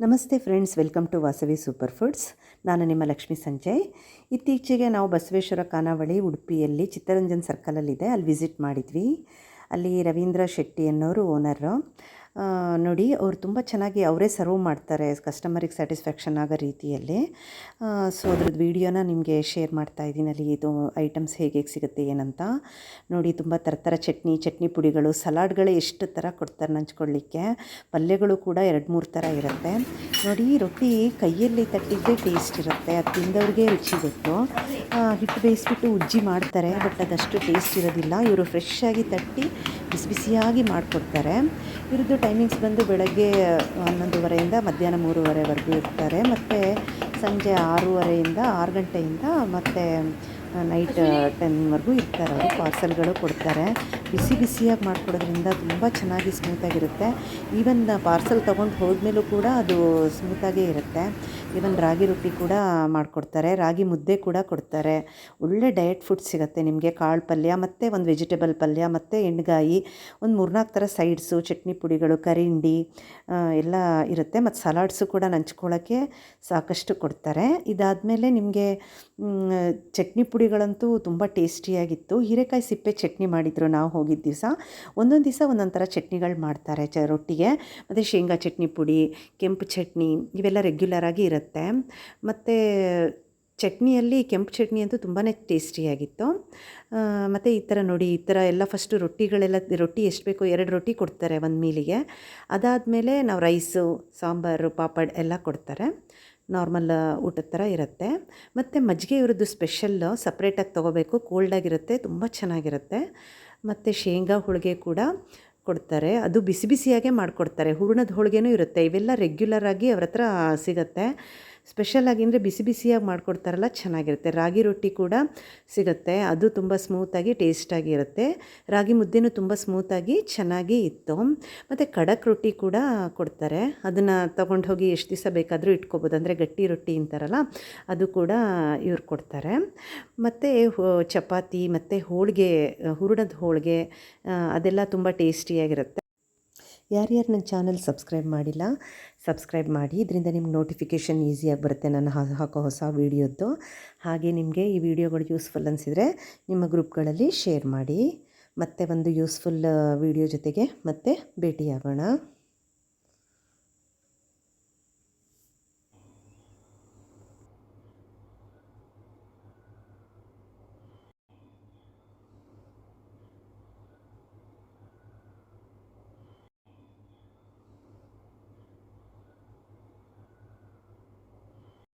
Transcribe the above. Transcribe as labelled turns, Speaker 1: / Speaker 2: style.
Speaker 1: ನಮಸ್ತೆ friends, welcome to Vasavi super foods. ನಾನು ನಿಮ್ಮ ಲಕ್ಷ್ಮೀ ಸಂಜಯ್. ಇತ್ತೀಚೆಗೆ ನಾವು ಬಸವೇಶ್ವರ ಖಾನಾವಳಿ ಉಡುಪಿಯಲ್ಲಿ ಚಿತ್ತರಂಜನ್ ಸರ್ಕಲಲ್ಲಿದೆ ಅಲ್ಲಿ ವಿಸಿಟ್ ಮಾಡಿದ್ವಿ. ಅಲ್ಲಿ ರವೀಂದ್ರ ಶೆಟ್ಟಿ ಅನ್ನೋರು ಓನರು ನೋಡಿ, ಅವ್ರು ತುಂಬ ಚೆನ್ನಾಗಿ ಅವರೇ ಸರ್ವ್ ಮಾಡ್ತಾರೆ ಕಸ್ಟಮರಿಗೆ ಸ್ಯಾಟಿಸ್ಫ್ಯಾಕ್ಷನ್ ಆಗೋ ರೀತಿಯಲ್ಲಿ. ಸೊ ಅದ್ರದ್ದು ವೀಡಿಯೋನ ನಿಮಗೆ ಶೇರ್ ಮಾಡ್ತಾ ಇದ್ದೀನಿ. ಅಲ್ಲಿ ಇದು ಐಟಮ್ಸ್ ಹೇಗೆ ಸಿಗುತ್ತೆ, ಏನಂತ. ನೋಡಿ, ತುಂಬ ಥರ ಥರ ಚಟ್ನಿ ಚಟ್ನಿ ಪುಡಿಗಳು ಸಲಾಡ್ಗಳೇ ಎಷ್ಟು ಥರ ಕೊಡ್ತಾರೆ ನಂಚ್ಕೊಳ್ಳಿಕ್ಕೆ. ಪಲ್ಯಗಳು ಕೂಡ ಎರಡು ಮೂರು ಥರ ಇರುತ್ತೆ. ನೋಡಿ, ರೊಟ್ಟಿ ಕೈಯಲ್ಲಿ ತಟ್ಟಿದ್ದೇ ಟೇಸ್ಟ್ ಇರುತ್ತೆ, ಅದು ತಿಂದವ್ರಿಗೆ ರುಚಿ ಗೊತ್ತು. ಹಿಟ್ಟು ಬೇಯಿಸ್ಬಿಟ್ಟು ಉಜ್ಜಿ ಮಾಡ್ತಾರೆ ಬಟ್ ಅದಷ್ಟು ಟೇಸ್ಟ್ ಇರೋದಿಲ್ಲ. ಇವರು ಫ್ರೆಶ್ ಆಗಿ ತಟ್ಟಿ ಬಿಸಿ ಬಿಸಿಯಾಗಿ ಮಾಡಿಕೊಡ್ತಾರೆ. ಇವ್ರದ್ದು ಟೈಮಿಂಗ್ಸ್ ಬಂದು ಬೆಳಗ್ಗೆ ಹನ್ನೊಂದುವರೆಯಿಂದ ಮಧ್ಯಾಹ್ನ ಮೂರುವರೆವರೆಗೂ ಇರ್ತಾರೆ. ಮತ್ತು ಸಂಜೆ ಆರೂವರೆಯಿಂದ ಆರು ಗಂಟೆಯಿಂದ ಮತ್ತು ನೈಟ್ ಟೆನ್ವರೆಗೂ ಇರ್ತಾರೆ ಅವರು, ಪಾರ್ಸೆಲ್ಗಳು ಕೊಡ್ತಾರೆ. ಬಿಸಿ ಬಿಸಿಯಾಗಿ ಮಾಡಿಕೊಡೋದ್ರಿಂದ ತುಂಬ ಚೆನ್ನಾಗಿ ಸ್ಮೂತಾಗಿರುತ್ತೆ ಈವನ್ ಪಾರ್ಸಲ್ ತೊಗೊಂಡು ಹೋದ್ಮೇಲೂ ಕೂಡ ಅದು ಸ್ಮೂತಾಗೇ ಇರುತ್ತೆ. ಈವನ್ ರಾಗಿ ರೊಟ್ಟಿ ಕೂಡ ಮಾಡಿಕೊಡ್ತಾರೆ. ರಾಗಿ ಮುದ್ದೆ ಕೂಡ ಕೊಡ್ತಾರೆ. ಒಳ್ಳೆ ಡಯಟ್ ಫುಡ್ ಸಿಗುತ್ತೆ ನಿಮಗೆ. ಕಾಳು ಪಲ್ಯ ಮತ್ತು ಒಂದು ವೆಜಿಟೇಬಲ್ ಪಲ್ಯ ಮತ್ತು ಎಣ್ಗಾಯಿ, ಒಂದು ಮೂರ್ನಾಲ್ಕು ಥರ ಸೈಡ್ಸು ಚಟ್ನಿ ಪುಡಿಗಳು, ಕರಿಂಡಿ ಎಲ್ಲ ಇರುತ್ತೆ. ಮತ್ತು ಸಲಾಡ್ಸು ಕೂಡ ನಂಚ್ಕೊಳ್ಳೋಕ್ಕೆ ಸಾಕಷ್ಟು ಕೊಡ್ತಾರೆ. ಇದಾದಮೇಲೆ ನಿಮಗೆ ಚಟ್ನಿ ಪುಡಿಗಳಂತೂ ತುಂಬ ಟೇಸ್ಟಿಯಾಗಿತ್ತು. ಹೀರೆಕಾಯಿ ಸಿಪ್ಪೆ ಚಟ್ನಿ ಮಾಡಿದ್ರು ನಾವು ಹೋಗಿದ್ದ ದಿವಸ. ಒಂದೊಂದು ದಿವಸ ಒಂದೊಂದು ಥರ ಚಟ್ನಿಗಳು ಮಾಡ್ತಾರೆ ಚ ರೊಟ್ಟಿಗೆ. ಮತ್ತು ಶೇಂಗಾ ಚಟ್ನಿ ಪುಡಿ, ಕೆಂಪು ಚಟ್ನಿ ಇವೆಲ್ಲ ರೆಗ್ಯುಲರಾಗಿ ಇರುತ್ತೆ. ಮತ್ತು ಚಟ್ನಿಯಲ್ಲಿ ಕೆಂಪು ಚಟ್ನಿ ಅಂತೂ ತುಂಬಾ ಟೇಸ್ಟಿಯಾಗಿತ್ತು. ಮತ್ತು ಈ ಥರ ನೋಡಿ, ಈ ಥರ ಎಲ್ಲ ಫಸ್ಟು ರೊಟ್ಟಿಗಳೆಲ್ಲ, ರೊಟ್ಟಿ ಎಷ್ಟು ಬೇಕೋ ಎರಡು ರೊಟ್ಟಿ ಕೊಡ್ತಾರೆ ಒಂದು ಮೀಲಿಗೆ ಅದಾದಮೇಲೆ ನಾವು ರೈಸು ಸಾಂಬಾರು, ಪಾಪಡ್ ಎಲ್ಲ ಕೊಡ್ತಾರೆ. ನಾರ್ಮಲ್ ಊಟದ ಥರ ಇರುತ್ತೆ. ಮತ್ತು ಮಜ್ಜಿಗೆ ಇವ್ರದ್ದು ಸ್ಪೆಷಲ್ಲು ಸಪ್ರೇಟಾಗಿ ತೊಗೋಬೇಕು. ಕೋಲ್ಡಾಗಿರುತ್ತೆ ತುಂಬ ಚೆನ್ನಾಗಿರುತ್ತೆ. ಮತ್ತು ಶೇಂಗಾ ಹೋಳಿಗೆ ಕೂಡ ಕೊಡ್ತಾರೆ. ಅದು ಬಿಸಿ ಬಿಸಿಯಾಗೆ ಮಾಡಿಕೊಡ್ತಾರೆ. ಹೂರ್ಣದ ಹೋಳಿಗೆನೂ ಇರುತ್ತೆ. ಇವೆಲ್ಲ ರೆಗ್ಯುಲರಾಗಿ ಅವ್ರ ಹತ್ರ ಸಿಗುತ್ತೆ. ಸ್ಪೆಷಲಾಗಿ ಅಂದರೆ ಬಿಸಿ ಬಿಸಿಯಾಗಿ ಮಾಡಿಕೊಡ್ತಾರಲ್ಲ, ಚೆನ್ನಾಗಿರುತ್ತೆ. ರಾಗಿ ರೊಟ್ಟಿ ಕೂಡ ಸಿಗುತ್ತೆ. ಅದು ತುಂಬ ಸ್ಮೂತಾಗಿ ಟೇಸ್ಟಾಗಿ ಇರುತ್ತೆ. ರಾಗಿ ಮುದ್ದೆನೂ ತುಂಬ ಸ್ಮೂತಾಗಿ ಚೆನ್ನಾಗಿ ಇತ್ತು. ಮತ್ತು ಖಡಕ್ ರೊಟ್ಟಿ ಕೂಡ ಕೊಡ್ತಾರೆ. ಅದನ್ನು ತೊಗೊಂಡು ಹೋಗಿ ಎಷ್ಟು ದಿವಸ ಬೇಕಾದರೂ ಇಟ್ಕೋಬೋದು. ಅಂದರೆ ಗಟ್ಟಿ ರೊಟ್ಟಿ ಅಂತಾರಲ್ಲ, ಅದು ಕೂಡ ಇವ್ರು ಕೊಡ್ತಾರೆ. ಮತ್ತು ಚಪಾತಿ, ಮತ್ತು ಹೋಳಿಗೆ ಹುರುಡದ ಹೋಳಿಗೆ ಅದೆಲ್ಲ ತುಂಬ ಟೇಸ್ಟಿಯಾಗಿರುತ್ತೆ ಯಾರ್ಯಾರು ನನ್ನ ಚಾನಲ್ ಸಬ್ಸ್ಕ್ರೈಬ್ ಮಾಡಿಲ್ಲ, ಸಬ್ಸ್ಕ್ರೈಬ್ ಮಾಡಿ. ಇದರಿಂದ ನಿಮ್ಗೆ ನೋಟಿಫಿಕೇಷನ್ ಈಸಿಯಾಗಿ ಬರುತ್ತೆ ನಾನು ಹಾಕೋ ಹೊಸ ವೀಡಿಯೋದ್ದು. ಹಾಗೆ ನಿಮಗೆ ಈ ವಿಡಿಯೋಗಳು ಯೂಸ್ಫುಲ್ ಅನಿಸಿದರೆ ನಿಮ್ಮ ಗ್ರೂಪ್ಗಳಲ್ಲಿ ಶೇರ್ ಮಾಡಿ. ಮತ್ತೆ ಒಂದು ಯೂಸ್ಫುಲ್ ವೀಡಿಯೋ ಜೊತೆಗೆ ಮತ್ತೆ ಭೇಟಿಯಾಗೋಣ.